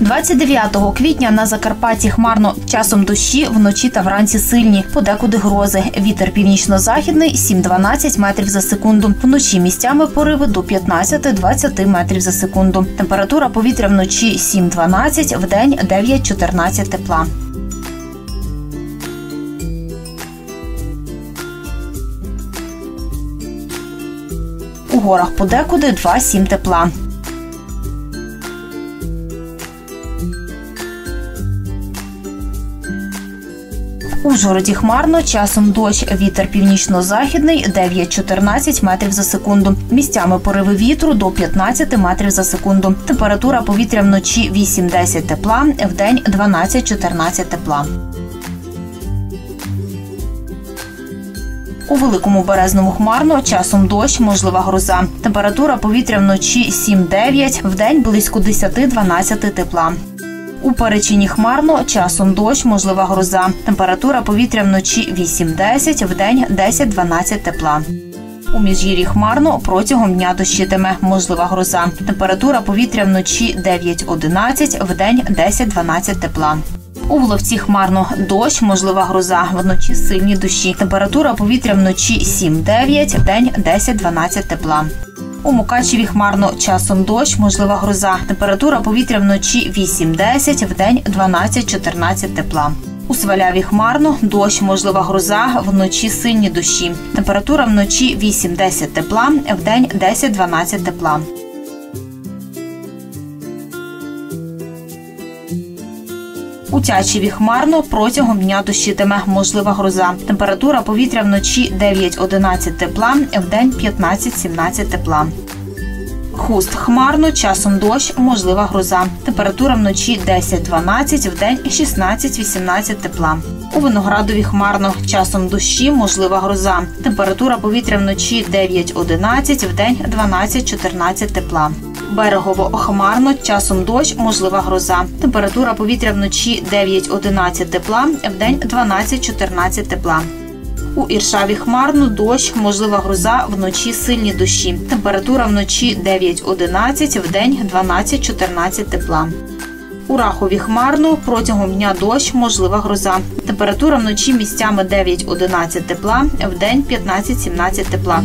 29 квітня на Закарпатті хмарно часом дощі вночі та вранці сильні. Подекуди грози. Вітер північно-західний 7-12 метрів за секунду. Вночі місцями пориви до 15-20 метрів за секунду. Температура повітря вночі 7-12, вдень 9-14 тепла. У горах подекуди 2-7 тепла. В Ужгороді хмарно, часом дощ, вітер північно-західний 9-14 метрів за секунду. Місцями пориви вітру до 15 метрів за секунду. Температура повітря вночі 8-10 тепла, вдень 12-14 тепла. У великому березному хмарно, часом дощ, можлива гроза. Температура повітря вночі 7-9, вдень близько 10-12 тепла. У Перечині хмарно, часом дощ, можлива гроза. Температура повітря вночі 8-10, вдень 10-12 тепла. У міжгір'ї хмарно протягом дня дощитиме, можлива гроза. Температура повітря вночі 9-11, вдень 10-12 тепла. У Воловці хмарно дощ, можлива гроза. Вночі сильні дощі. Температура повітря вночі 7-9, вдень 10-12 тепла. У Мукачеві хмарно часом дощ, можлива гроза. Температура повітря вночі 8-10, вдень 12-14 тепла. У Сваляві хмарно дощ, можлива гроза, вночі сильні дощі. Температура вночі 8-10 тепла, вдень 10-12 тепла. У Тячеві хмарно протягом дня дощитиме, можлива гроза. Температура повітря вночі 9-11 тепла, вдень 15-17 тепла. Хуст хмарно, часом дощ, можлива гроза. Температура вночі 10-12, вдень 16-18 тепла. У виноградові хмарно, часом дощі, можлива гроза. Температура повітря вночі 9-11, вдень 12-14 тепла. Берегово хмарно, часом дощ, можлива гроза. Температура повітря вночі 9-11 тепла, вдень 12-14 тепла. У Іршаві хмарно, дощ, можлива гроза, вночі сильні дощі. Температура вночі 9-11, вдень 12-14 тепла. У Рахові хмарно, протягом дня дощ, можлива гроза. Температура вночі місцями 9-11 тепла, вдень 15-17 тепла.